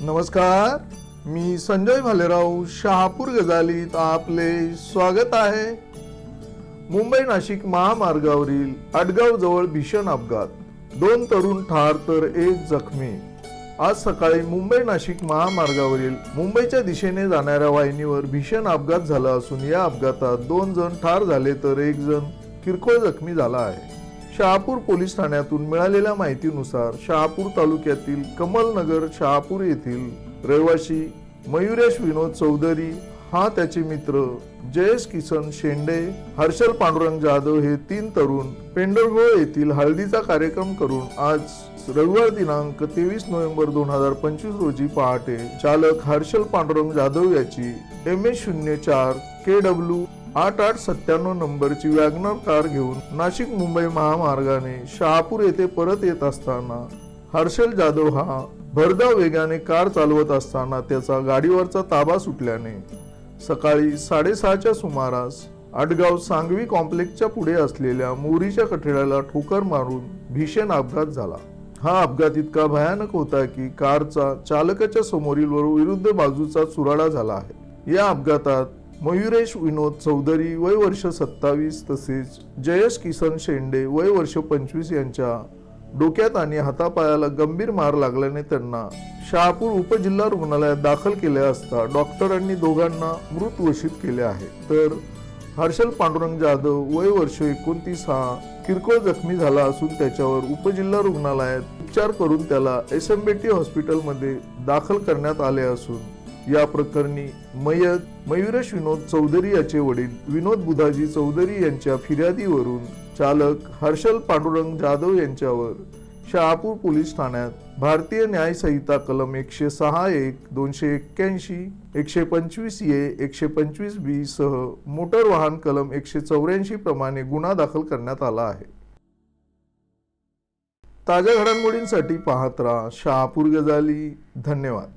नमस्कार मी संजय भालेराव शहापूर गजालीत आपले स्वागत आहे. मुंबई नाशिक महामार्गावरील आडगाव जवळ भीषण अपघात. दोन तरुण ठार तर एक जखमी. आज सकाळी मुंबई नाशिक महामार्गावरील मुंबईच्या दिशेने जाणाऱ्या वाहिनीवर भीषण अपघात झाला असून या अपघातात दोन जण ठार झाले तर एक जण किरकोळ जखमी झाला आहे. शहापूर पोलीस ठाण्यातून मिळालेल्या माहितीनुसार शहापूर तालुक्यातील कमलनगर शहापूर येथील रहिवासी मयुरेश विनोद चौधरी हा त्याचे मित्र जयेश किसन शेंडे हर्षल पांडुरंग जाधव हे तीन तरुण पेंढरगोळ येथील हळदीचा कार्यक्रम करून आज रविवार दिनांक तेवीस नोव्हेंबर दोन हजार पंचवीस रोजी पहाटे चालक हर्षल पांडुरंग जाधव याची एम एस शून्य चार के डब्ल्यू आठ आठ सत्त्याण्णव नंबरची वॅगनर कार घेऊन नाशिक मुंबई महामार्गाने शहापूर येथे परत येत असताना हर्षल जाधव हा भरधाव वेगाने कार चालवत असताना त्याचा गाडीवरचा ताबा सुटल्याने सकाळी साडेसहाच्या सुमारास आडगाव सांगवी कॉम्प्लेक्सच्या पुढे असलेल्या मोरीच्या कठड्याला ठोकर मारून भीषण अपघात झाला. हा अपघात इतका भयानक होता की कारचा चालकाच्या समोरील विरुद्ध बाजूचा चुराडा झाला आहे. या अपघातात मयुरेश विनोद चौधरी वय वर्ष सत्तावीस तसेच जयेश किसन शेंडे वय वर्ष पंचवीस यांच्या डोक्यात आणि हातापायाला गंभीर मार लागल्याने त्यांना शहापूर उपजिल्हा रुग्णालयात दाखल केले असता डॉक्टरांनी दोघांना मृत घोषित केले आहे. तर हर्षल पांडुरंग जाधव वय वर्ष एकोणतीस हा किरकोळ जखमी झाला असून त्याच्यावर उपजिल्हा रुग्णालयात उपचार करून त्याला एस एम बेटी हॉस्पिटलमध्ये दाखल करण्यात आले असून या प्रकरणी मयत मयुरेश विनोद चौधरी याचे वडील विनोद बुधाजी चौधरी यांच्या फिर्यादीवरून चालक हर्षल पांडुरंग जाधव यांच्यावर शहापूर पोलीस ठाण्यात भारतीय न्याय संहिता कलम एकशे सहा एक दोनशे एक्क्याऐंशी एकशे पंचवीस ए एकशे पंचवीस बी सह मोटर वाहन कलम एकशे चौऱ्याऐंशी प्रमाणे गुन्हा दाखल करण्यात आला आहे. ताज्या घडामोडींसाठी पाहत राहा शहापूर गजाली. धन्यवाद.